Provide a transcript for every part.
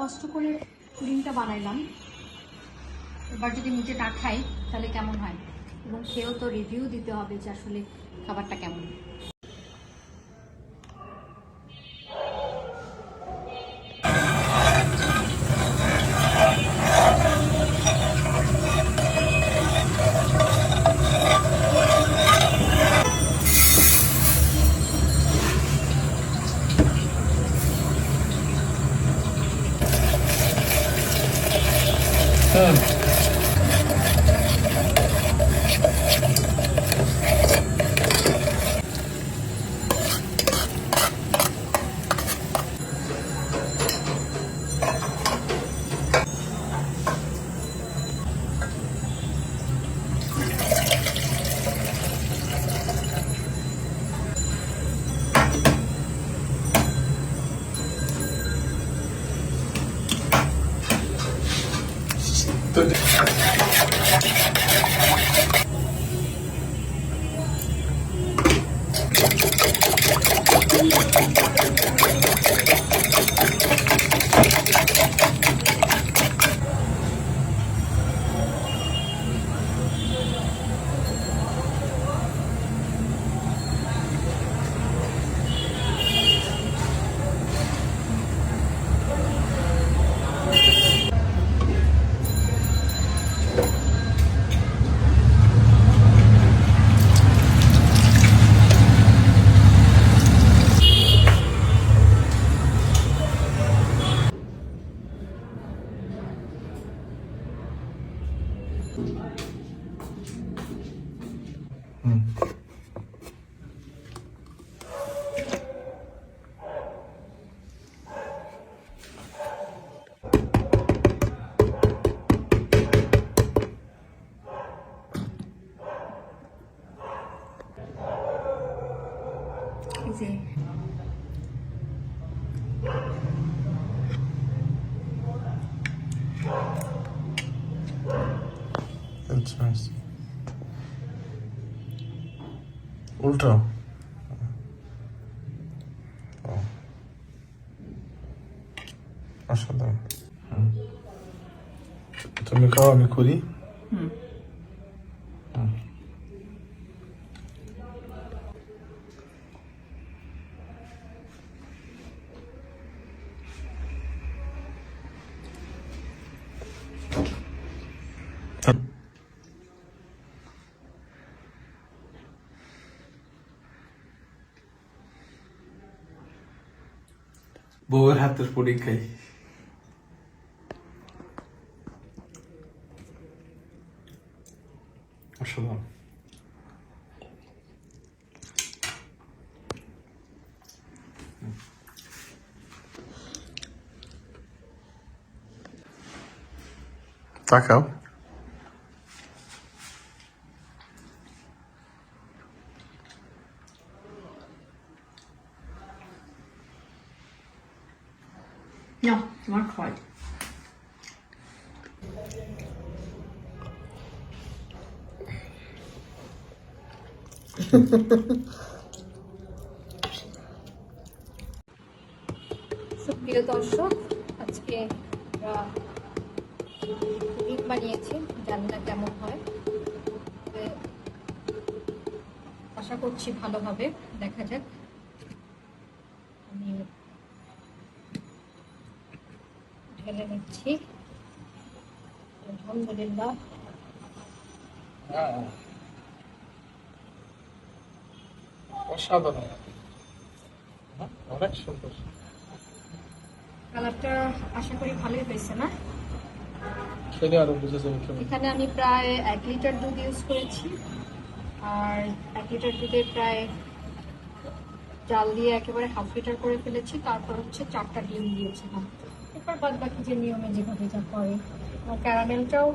কষ্ট করে পুডিংটা বানাইলাম। এবার যদি নিজে না খাই, তাহলে কেমন হয়? এবং খেয়েও তো রিভিউ দিতে হবে যে আসলে খাবারটা কেমন। That's nice. উল্টো। অসাধারণ হুম। তুমি খাও আমি করি বউয়ের হাতের পুডিং খাই অসাধারণ তাকাও না তোমার খাওয়াই সুপ্রিয় দর্শক, আজকে আমরা পুডিং বানিয়েছি। জানি না কেমন হয়। আশা করছি ভালো হবে। দেখা যাক আমি ঢেলে নিচ্ছি। আলহামদুলিল্লাহ। অসাধারণ। হ্যাঁ, অনেক সুন্দর। কালারটা আশা করি ভালোই হয়েছে না? খেলে আরও বুঝে যাবে এখানে আমি প্রায় এক লিটার দুধ ইউজ করেছি। আর এক লিটার দুধে প্রায় জাল দিয়ে একেবারে হাফ লিটার করে ফেলেছি। তারপর হচ্ছে চারটা ডিম দিয়েছিলাম। এরপর বাদ বাকি যে নিয়মে যেভাবে যা করে, আর ক্যারামেলটাও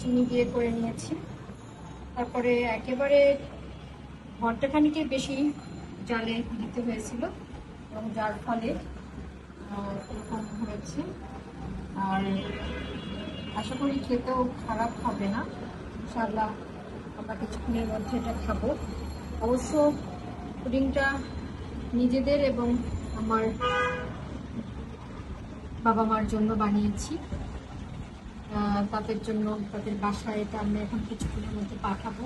চিনি দিয়ে করে নিয়েছি। তারপরে একেবারে ঘন্টাখানিকের বেশি জালে দিতে হয়েছিল এবং যার ফলে এরকম হয়েছে। আর আশা করি খেতেও খারাপ হবে না। ইনশাল্লাহ আমরা কিছুক্ষণের মধ্যে এটা খাব। অবশ্য পুডিংটা নিজেদের এবং আমার বাবা মার জন্য বানিয়েছি। তাদের জন্য তাদের বাসায় এটা আমরা এখন কিছুক্ষণের মধ্যে পাঠাবো।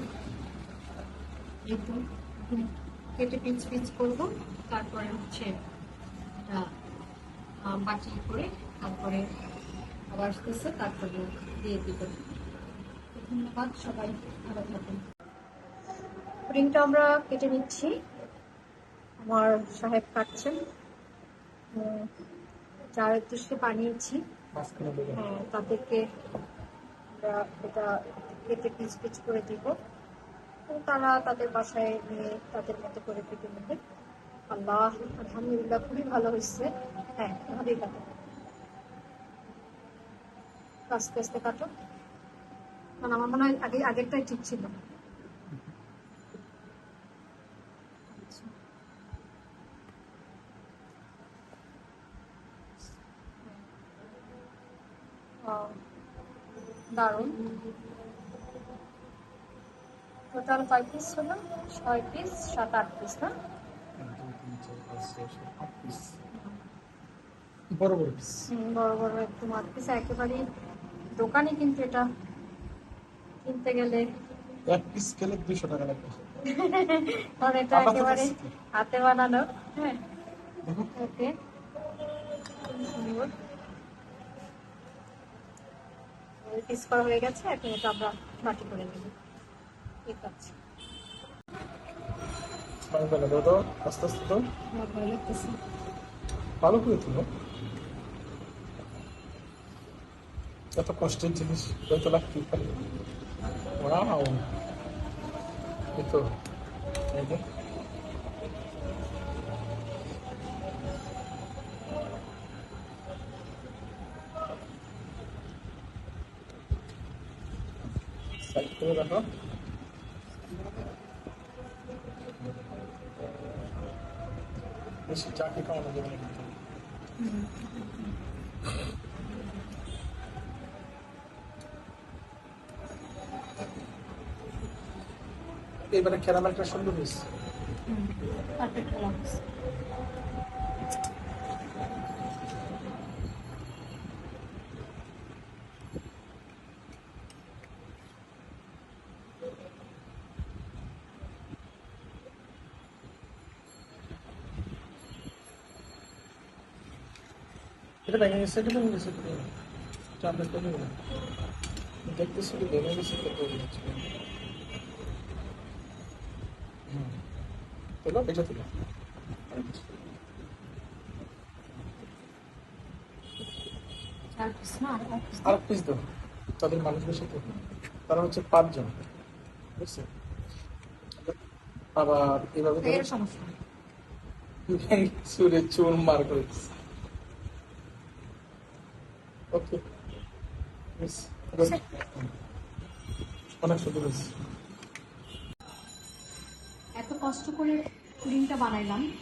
কেটে পিচ পিচ করব। তারপরে হচ্ছে বাটি করে তারপরে আবার আসতেছে, তারপরে দিয়ে দিব। ধন্যবাদ, সবাই ভালো থাকুন। রিংটা আমরা কেটে নিচ্ছি। আমার সাহেব কাটছেন। যার উদ্দেশ্যে বানিয়েছি। হ্যাঁ, তাদেরকে আমরা এটা কেটে পিচ পিচ করে দিব। তারা তাদের বাসায় নিয়ে তাদের মতো করে কেটে নেবে। আল্লাহ আলহামদুলিল্লাহ খুবই ভালো হয়েছে। হ্যাঁ এভাবেই কাটো আস্তে আস্তে কাটো কারণ আমার মনে হয় আগে আগেরটাই ঠিক ছিল। দারুণ। টোটাল কয় পিস হলো ছয় পিস সাত আট পিস না। বড় বড় পিস বড় বড় পিস দোকানে কিন্তু এটা কিনতে গেলে। এক পিস খেলে দুইশো টাকা লাগবে। কারণ এটা একেবারে হাতে বানানো। হ্যাঁ। ওকে পিস করা হয়ে গেছে এখন এটা আমরা বাটি করে নেব। ঠিক আছে আস্তে আস্তে ভালো করে তুলো এত কষ্টের জিনিস হয়তো লাগতেই পারে। ওয়াও! এই তো সাইড করে রাখো। বেশি চাকরি কামানো যাবে না এবারে ক্যারামেলটা সুন্দর হয়েছে। পারফেক্ট এটা ভেঙে গেছে এটা ভেঙে গেছে এটা ভেঙে গেছে। চাপটা দেখতেছি কি ভেঙে গেছে তো তোলো। তোলো চার না আর পিস দাও। তাদের মানুষ বেশি তো। তারা হচ্ছে পাঁচজন বুঝছে আবার এভাবে এর সমস্যা। নেই। সুরে চুন মার করে দিচ্ছে ওকে মিস অনেক সুন্দর হয়েছে এত কষ্ট করে পুডিংটা বানাইলাম।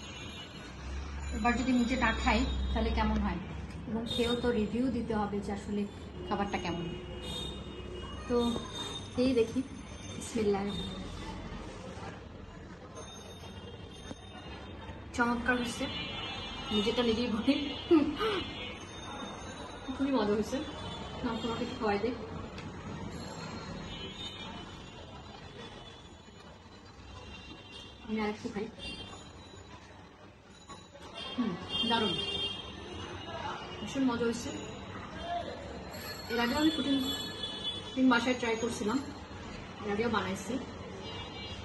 এবার যদি নিজে না খাই, তাহলে কেমন হয়? এবং খেয়েও তো রিভিউ দিতে হবে যে আসলে খাবারটা কেমন। তো এই দেখি, বিসমিল্লাহ। চমৎকার হয়েছে। নিজেটা নিজেই বলি। খুবই মজা হয়েছে। তোমাকে খাওয়াই দিই আমি আর খাই হুম দারুণ ভীষণ মজা হয়েছে এর আগেও আমি পুটিং পুটিং বাসায় ট্রাই করছিলাম এর আগেও বানাইছি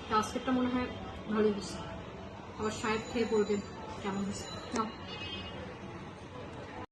তো আজকেরটা মনে হয় ভালোই হয়েছে আবার সাহেব খেয়ে বলবেন কেমন হয়েছে